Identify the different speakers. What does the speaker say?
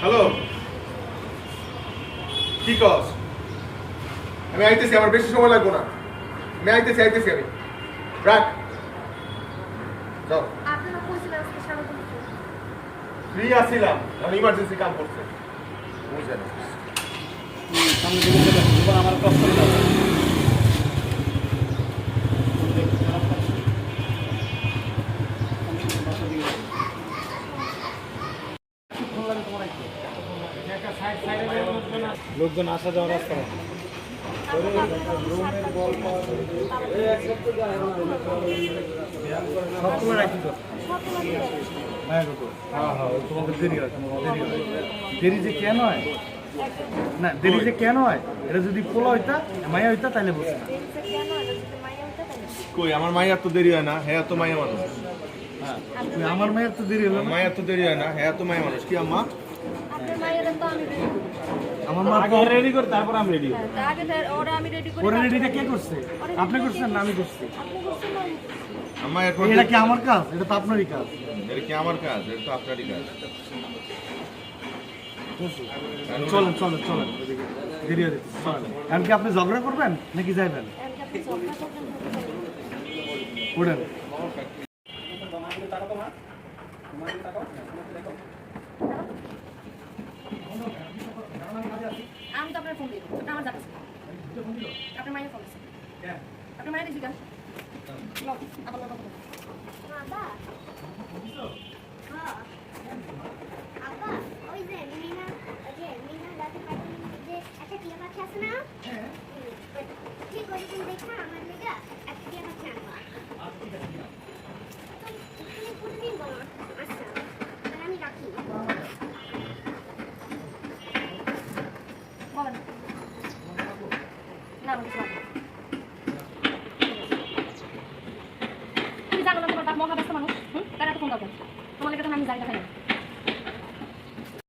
Speaker 1: Hello কি কস? আমি আইতেছি, আমার বেশি সময় লাগবে না। আমি আইতেছি আইতেছি আমি। রাখ। যাও। ফ্রি আছিলাম ইমার্জেন্সি কাম করছে। বুঝে না।
Speaker 2: সামনে দিকে চলে আসুন। আমার লোকজন আসা যাওয়ার রাস্তা সবসময় রাখি তো। হ্যাঁ হ্যাঁ হ্যাঁ তোমাদের দেরি হয় তোমাদের দেরি হয়। দেরি যে কেন হয়? না দেরি যে কেন হয়? এটা যদি পোলা হইতা মায়া হইতা তাহলে বসে
Speaker 1: কই আমার মায়ের তো দেরি হয় না হ্যাঁ তো মায়া মানুষ।
Speaker 2: হ্যাঁ আমার মায়ের তো দেরি হলো
Speaker 1: মায়ের তো দেরি হয় না হ্যাঁ তো মায়া মানুষ। কি আম্মা?
Speaker 3: আপনার মায়ের তো আমি ready করি।
Speaker 2: আমার মা আগে রেডি করে তারপর আমি রেডি
Speaker 3: হ্যাঁ, আগে ওরা আমি রেডি করি
Speaker 2: ওরে রেডিটা কে করছে? আপনি করছেন না আমি করছি?
Speaker 3: আপনি করছেন না আমি করছি।
Speaker 1: আম্মা এরপর
Speaker 2: এটা কি আমার কাজ? এটা তো আপনারই কাজ।
Speaker 1: এটা কি আমার কাজ? এটা তো আপনারই কাজ।
Speaker 2: চলেন চলেন চলেন। দেরি হয়ে আপনি ঝগড়া করবেন নাকি যাইবেন
Speaker 3: আপনার ফোন দিয়ে না আমার যাচ্ছে আপনার মায়ের ফোন আছে। আপনার মায়ের দিছি কেন? আবার লও।
Speaker 4: বাবা। তুমি
Speaker 3: জানো না তোমার বাপ মহাব্যস্ত মানুষ তার এত ফোন করবেন তোমার লেগে তো আমি যাই না।